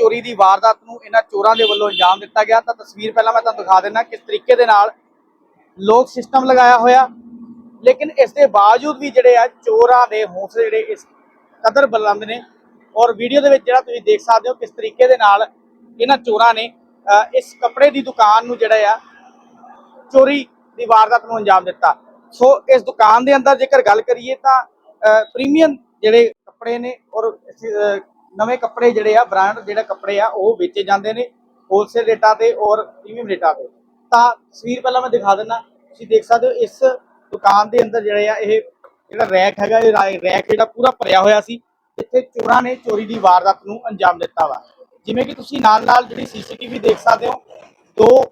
ਚੋਰੀ ਦੀ ਵਾਰਦਾਤ ਨੂੰ ਇਹਨਾਂ ਚੋਰਾਂ ਦੇ ਵੱਲੋਂ ਅੰਜਾਮ ਦਿੱਤਾ ਗਿਆ। ਤਾਂ ਤਸਵੀਰ ਪਹਿਲਾਂ ਮੈਂ ਤੁਹਾਨੂੰ ਦਿਖਾ ਦਿੰਦਾ ਕਿਸ ਤਰੀਕੇ ਦੇ ਨਾਲ ਲੋਕ ਸਿਸਟਮ ਲਗਾਇਆ ਹੋਇਆ। ਲੇਕਿਨ ਇਸ ਦੇ ਬਾਵਜੂਦ ਵੀ ਜਿਹੜੇ ਆ ਚੋਰਾਂ ਦੇ ਹੌਸਲੇ ਜਿਹੜੇ ਇਸ ਕਦਰ ਬੁਲੰਦ ਨੇ ਔਰ ਵੀਡੀਓ ਦੇ ਵਿੱਚ ਜਿਹੜਾ ਤੁਸੀਂ ਦੇਖ ਸਕਦੇ ਹੋ ਕਿਸ ਤਰੀਕੇ ਦੇ ਨਾਲ ਇਹਨਾਂ ਚੋਰਾਂ ਨੇ ਇਸ ਕੱਪੜੇ ਦੀ ਦੁਕਾਨ ਨੂੰ ਜਿਹੜਾ ਆ ਚੋਰੀ ਦੀ ਵਾਰਦਾਤ ਨੂੰ ਅੰਜਾਮ ਦਿੱਤਾ। ਸੋ ਇਸ ਦੁਕਾਨ ਦੇ ਅੰਦਰ ਜੇਕਰ ਗੱਲ ਕਰੀਏ ਤਾਂ ਪ੍ਰੀਮੀਅਮ ਜਿਹੜੇ ਕੱਪੜੇ ਨੇ ਔਰ ਨਵੇਂ ਕੱਪੜੇ ਜਿਹੜੇ ਆ ਬ੍ਰਾਂਡ ਜਿਹੜੇ ਕੱਪੜੇ ਆ, ਉਹ ਵੇਚੇ ਜਾਂਦੇ ਨੇ ਹੋਲਸੇਲ ਰੇਟਾਂ ਤੇ ਔਰ ਪ੍ਰੀਮੀਅਮ ਰੇਟਾਂ ਤੇ। ਤਾਂ ਤਸਵੀਰ ਪਹਿਲਾਂ ਮੈਂ ਦਿਖਾ ਦਿੰਦਾ। ਤੁਸੀਂ ਦੇਖ ਸਕਦੇ ਹੋ ਇਸ ਦੁਕਾਨ ਦੇ ਅੰਦਰ ਜਿਹੜੇ ਆ, ਇਹ ਜਿਹੜਾ ਰੈਕ ਹੈਗਾ, ਇਹ ਰੈਕ ਜਿਹੜਾ ਪੂਰਾ ਭਰਿਆ ਹੋਇਆ ਸੀ। ਇੱਥੇ ਚੋਰਾਂ ਨੇ ਚੋਰੀ ਦੀ ਵਾਰਦਾਤ ਨੂੰ ਅੰਜਾਮ ਦਿੱਤਾ ਵਾ। ਜਿਵੇਂ ਕਿ ਤੁਸੀਂ ਨਾਲ ਨਾਲ ਜਿਹੜੀ ਸੀਸੀਟੀਵੀ ਦੇਖ ਸਕਦੇ ਹੋ, ਦੋ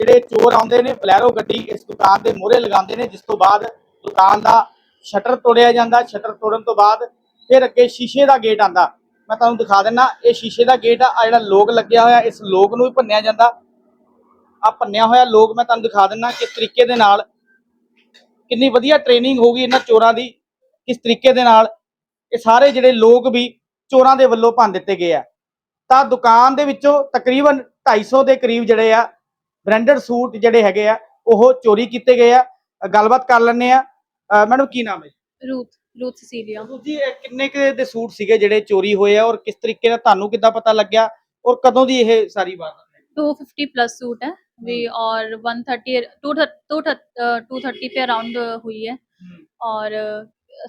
ਜਿਹੜੇ ਚੋਰ ਆਉਂਦੇ ਨੇ, ਬਲੈਰੋ ਗੱਡੀ ਇਸ ਦੁਕਾਨ ਦੇ ਮੋਹਰੇ ਲਗਾਉਂਦੇ ਨੇ, ਜਿਸ ਤੋਂ ਬਾਅਦ ਦੁਕਾਨ ਦਾ ਸ਼ਟਰ ਤੋੜਿਆ ਜਾਂਦਾ। ਸ਼ਟਰ ਤੋੜਨ ਤੋਂ ਬਾਅਦ ਫਿਰ ਅੱਗੇ ਸ਼ੀਸ਼ੇ ਦਾ ਗੇਟ ਆਂਦਾ ਮੈਂ ਤੁਹਾਨੂੰ ਦਿਖਾ ਦਿੰਦਾ ਇਹ ਸ਼ੀਸ਼ੇ ਦਾ ਗੇਟ ਆ, ਆਹ ਜਿਹੜਾ ਲੋਕ ਲੱਗਿਆ ਹੋਇਆ, ਇਸ ਲੋਕ ਨੂੰ ਵੀ ਭੰਨਿਆ ਜਾਂਦਾ। ਆ ਭੰਨਿਆ ਹੋਇਆ ਲੋਕ ਮੈਂ ਤੁਹਾਨੂੰ ਦਿਖਾ ਦਿੰਦਾ ਕਿਸ ਤਰੀਕੇ ਦੇ ਨਾਲ, ਕਿੰਨੀ ਵਧੀਆ ਟ੍ਰੇਨਿੰਗ ਹੋਊਗੀ ਇਹਨਾਂ ਚੋਰਾਂ ਦੀ, ਕਿਸ ਤਰੀਕੇ ਦੇ ਨਾਲ, ਇਹ ਸਾਰੇ ਜਿਹੜੇ ਲੋਕ ਵੀ ਚੋਰਾਂ ਦੇ ਵੱਲੋਂ ਭੰਨ ਦਿੱਤੇ ਗਏ ਆ। ਤਾਂ ਦੁਕਾਨ ਦੇ ਵਿੱਚੋਂ ਤਕਰੀਬਨ 250 ਦੇ ਕਰੀਬ ਜਿਹੜੇ ਆ ਬ੍ਰਾਂਡਡ ਸੂਟ ਜਿਹੜੇ ਹੈਗੇ ਆ, ਉਹ ਚੋਰੀ ਕੀਤੇ ਗਏ ਆ। ਗੱਲਬਾਤ ਕਰ ਲੈਣੇ ਆ। ਮੈਡਮ, ਕੀ ਨਾਮ ਹੈ? ਰੂਥ। ਰੂਥ ਸੀਰੀਆ ਜੀ ਇਹ ਕਿੰਨੇ ਕੁ ਦੇ ਸੂਟ ਸੀਗੇ ਜਿਹੜੇ ਚੋਰੀ ਹੋਏ ਆ ਔਰ ਕਿਸ ਤਰੀਕੇ ਨਾਲ ਤੁਹਾਨੂੰ ਕਿੱਦਾਂ ਪਤਾ ਲੱਗਿਆ ਔਰ ਕਦੋਂ ਦੀ ਇਹ ਸਾਰੀ ਬਾਤ ਹੈ 250 प्लस सूट है वी और 130 टू टू थर्टी पे अराउंड हुई है और अ,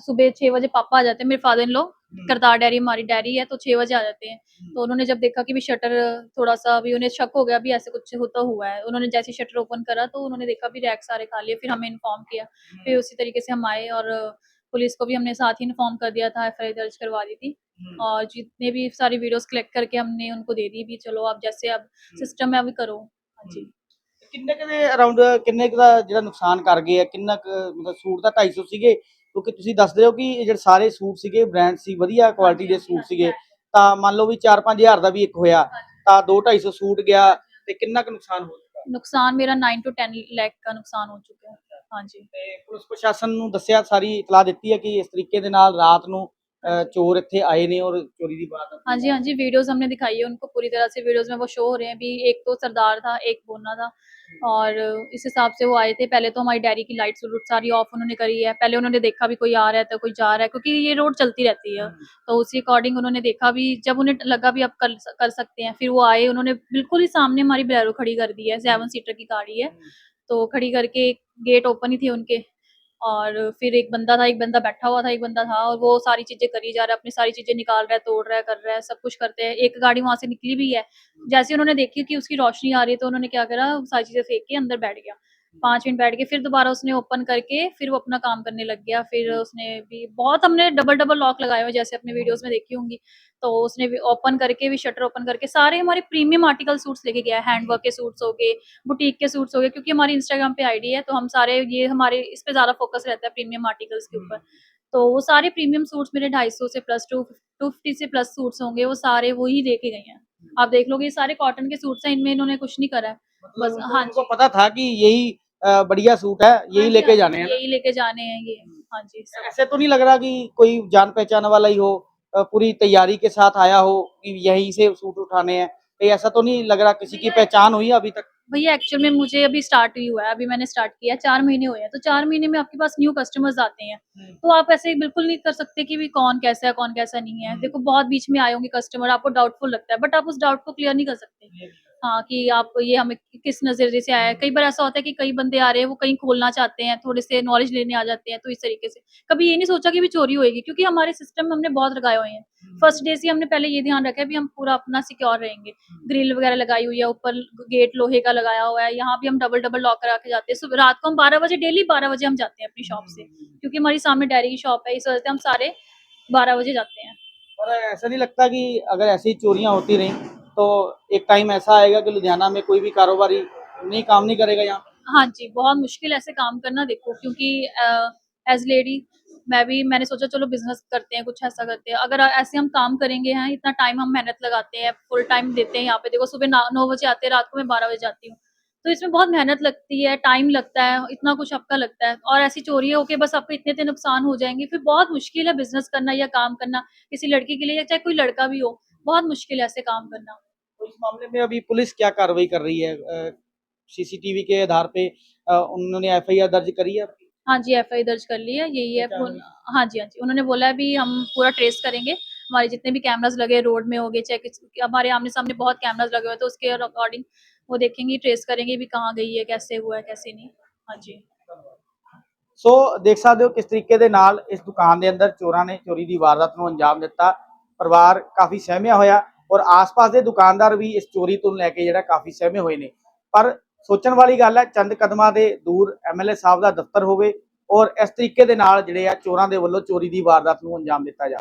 सुबह छः बजे पापा आ जाते हैं मेरे father in law Kartar dairy हमारी डेयरी है तो छः बजे आ जाते हैं तो उन्होंने जब देखा कि भी शटर थोड़ा सा भी उन्हें शक हो गया भी ऐसे कुछ होता हुआ है उन्होंने जैसे शटर ओपन करा तो उन्होंने देखा भी रैक सारे खाली है फिर हमें इन्फॉर्म किया फिर उसी तरीके से हम आए और अ, पुलिस को भी हमने साथ ही इन्फॉर्म कर दिया था एफ दर्ज करवा दी थी और जितने भी सारी वीडियोस कलेक्ट करके हमने उनको दे दी भी चलो आप जैसे अब सिस्टम है अभी करो हाँ जी ਕਿੰਨੇ ਕੁ ਦੇ ਅਰਾਊਂਡ ਕਿੰਨੇ ਕੁ ਦਾ ਜਿਹੜਾ ਨੁਕਸਾਨ ਕਰ ਗਏ ਆ ਕਿੰਨਾ ਕੁ ਮਤਲਬ ਸੂਟ ਦਾ 250 ਸੀਗੇ ਕਿਉਂਕਿ ਤੁਸੀਂ ਦੱਸਦੇ ਹੋ ਕਿ ਇਹ ਜਿਹੜੇ ਸਾਰੇ ਸੂਟ ਸੀਗੇ ਬ੍ਰਾਂਡ ਸੀ ਵਧੀਆ ਕੁਆਲਿਟੀ ਦੇ ਸੂਟ ਸੀਗੇ ਤਾਂ ਮੰਨ ਲਓ ਵੀ 4-5000 ਦਾ ਵੀ ਇੱਕ ਹੋਇਆ ਤਾਂ 2-250 ਸੂਟ ਗਿਆ ਤੇ ਕਿੰਨਾ ਕੁ ਨੁਕਸਾਨ ਹੋ ਚੁੱਕਾ नुकसान मेरा नाइन टू टेन लाख का नुकसान हो चुका है हाँ जी ਤੇ ਪੁਲਿਸ ਪ੍ਰਸ਼ਾਸਨ ਨੂੰ ਦੱਸਿਆ ਸਾਰੀ ਇਤਲਾਹ ਦਿੱਤੀ ਹੈ ਕਿ ਇਸ ਤਰੀਕੇ ਦੇ ਨਾਲ ਰਾਤ ਨੂੰ ਅ, ਚੋਰ ਇੱਥੇ ਆਏ ਨੇ ਔਰ ਚੋਰੀ ਦੀ ਬਾਤ हाँ जी हाँ जी वीडियोस हमने दिखाई है उनको पूरी तरह से वीडियोस में वो शो हो रहे हैं अभी एक तो सरदार था एक बोना था और इस हिसाब से वो आए थे पहले तो हमारी डायरी की लाइट्स सारी ऑफ उन्होंने करी है पहले उन्होंने देखा भी कोई आ रहा है तो कोई जा रहा है क्योंकि ये रोड चलती रहती है तो उसी अकॉर्डिंग उन्होंने देखा भी जब उन्हें लगा भी अब कर कर सकते हैं फिर वो आए उन्होंने बिल्कुल ही सामने हमारी ब्लैरो खड़ी कर दी है सेवन सीटर की गाड़ी है तो खड़ी करके गेट ओपन ही थे उनके और फिर एक बंदा था एक बंदा बैठा हुआ था एक बंदा था और वो सारी चीजें करी जा रहा है अपनी सारी चीजें निकाल रहा है तोड़ रहा है कर रहा है सब कुछ करते हैं एक गाड़ी वहां से निकली भी है जैसे उन्होंने देखी कि उसकी रोशनी आ रही है तो उन्होंने क्या करा सारी चीजें फेंक के अंदर बैठ गया पाँच मिनट बैठ के फिर दोबारा उसने ओपन करके फिर वो अपना काम करने लग गया। फिर उसने भी बहुत हमने डबल डबल लॉक लगाए हुए जैसे अपने वीडियोस में देखी होंगी। तो उसने भी ओपन करके भी शटर ओपन करके सारे हमारे प्रीमियम आर्टिकल सूट्स लेके गया हैंडवर्क के सूट्स हो गए बुटीक के सूट्स हो गए क्योंकि हमारी इंस्टाग्राम पे आईडी है तो हम सारे ये हमारे इस पे ज़्यादा फोकस रहता है प्रीमियम आर्टिकल्स के ऊपर। तो वो सारे प्रीमियम सूट्स मेरे ढाई सौ से प्लस टू टू फिफ्टी से प्लस सूट्स होंगे वो सारे वो ही लेके गए हैं। आप देख लोगे ये सारे कॉटन के सूट्स हैं इनमें इन्होंने कुछ नहीं करा है। बस मतलब हाँ पता था कि यही बढ़िया सूट है यही हाँ लेके हाँ जाने हैं। यही लेके जाने हैं ये। हाँ जी ऐसे तो नहीं लग रहा कि कोई जान पहचान वाला ही हो पूरी तैयारी के साथ आया हो कि यहीं से सूट उठाने हैं। कहीं ऐसा तो नहीं लग रहा किसी की पहचान हुई अभी तक? भैया एक्चुअल में मुझे अभी स्टार्ट ही हुआ है अभी मैंने स्टार्ट किया है चार महीने हुए हैं। तो चार महीने में आपके पास न्यू कस्टमर्स आते हैं। तो आप ऐसे बिल्कुल नहीं कर सकते कि भी कौन कैसा है कौन कैसा नहीं है। हम्म। देखो बहुत बीच में आए होंगे कस्टमर आपको डाउटफुल लगता है बट आप उस डाउट को क्लियर नहीं कर सकते। हाँ कि आप ये हमें किस नज़रिए से आया है। कई बार ऐसा होता है कि कई बंदे आ रहे हैं वो कहीं खोलना चाहते हैं थोड़े से नॉलेज लेने आ जाते हैं तो इस तरीके से। कभी ये नहीं सोचा कि भी चोरी होएगी क्योंकि हमारे सिस्टम हमने बहुत लगाए हुए हैं। फ़र्स्ट डे से हमने पहले ये ध्यान रखा है भी हम पूरा अपना सिक्योर रहेंगे। ग्रिल वगैरह लगाई हुई है ऊपर गेट लोहे का लगाया हुआ है यहाँ भी हम डबल डबल लॉक करा के जाते हैं। सुबह रात को हम बारह बजे डेली बारह बजे हम जाते हैं अपनी शॉप से क्योंकि हमारी सामने डायरी की शॉप है इस वजह से हम सारे बारह बजे जाते हैं। और ऐसा नहीं लगता कि अगर ऐसी चोरियाँ होती रहीं तो एक टाइम ऐसा आएगा कि लुधियाना में कोई भी कारोबारी नहीं, काम नहीं करेगा यहाँ? हाँ जी, बहुत मुश्किल ऐसे काम करना देखो, क्योंकि एज लेडी मैं भी, मैंने सोचा चलो बिज़नेस करते हैं, कुछ ऐसा करते हैं। अगर ऐसे हम काम करेंगे, हैं, इतना टाइम हम मेहनत लगाते हैं फुल टाइम देते हैं यहाँ पे। देखो, सुबह ना- बजे आते हैं, रात को मैं बारह बजे जाती हूँ। तो इसमें बहुत मेहनत लगती है टाइम लगता है, इतना कुछ आपका लगता है। और ऐसी चोरी हो के बस आपको इतने इतने नुकसान हो जाएँगे। फिर बहुत मुश्किल है बिज़नेस करना या काम करना किसी लड़की के लिए या चाहे कोई लड़का भी हो, बहुत मुश्किल है ऐसे काम करना। तो इस मामले में अभी पुलिस क्या कार्रवाई कर रही है सीसीटीवी के आधार पे अ, उन्होंने एफआईआर दर्ज करी है हाँ जी एफ आई दर्ज कर ली है यही है अच्छा, उन- हाँ जी हाँ जी उन्होंने बोला है भी हम पूरा ट्रेस करेंगे हमारे जितने भी कैमराज लगे रोड में हो गए चाहे किस- हमारे आमने सामने बहुत कैमराज लगे हुए हैं तो उसके अकॉर्डिंग वो देखेंगे ट्रेस करेंगे भी कहाँ गई है कैसे हुआ है कैसे नहीं हाँ जी ਸੋ ਦੇਖ ਸਕਦੇ ਹੋ ਕਿਸ ਤਰੀਕੇ ਦੇ ਨਾਲ ਇਸ ਦੁਕਾਨ ਦੇ ਅੰਦਰ ਚੋਰਾਂ ਨੇ ਚੋਰੀ ਦੀ ਵਾਰਦਾਤ ਨੂੰ ਅੰਜਾਮ ਦਿੱਤਾ ਪਰਿਵਾਰ ਕਾਫੀ ਸਹਿਮਿਆ ਹੋਇਆ ਔਰ ਆਸ-ਪਾਸ ਦੇ ਦੁਕਾਨਦਾਰ ਵੀ ਇਸ ਚੋਰੀ ਤੋਂ ਲੈ ਕੇ ਜਿਹੜਾ ਕਾਫੀ ਸਹਿਮੇ ਹੋਏ ਨੇ। ਪਰ ਸੋਚਣ ਵਾਲੀ ਗੱਲ ਹੈ, ਚੰਦ ਕਦਮਾਂ ਦੇ ਦੂਰ ਐਮਐਲਏ ਸਾਹਿਬ ਦਾ ਦਫ਼ਤਰ ਹੋਵੇ ਔਰ ਇਸ ਤਰੀਕੇ ਦੇ ਨਾਲ ਜਿਹੜੇ ਆ ਚੋਰਾਂ ਦੇ ਵੱਲੋਂ ਚੋਰੀ ਦੀ ਵਾਰਦਾਤ ਨੂੰ ਅੰਜਾਮ ਦਿੱਤਾ ਜਾਵੇ।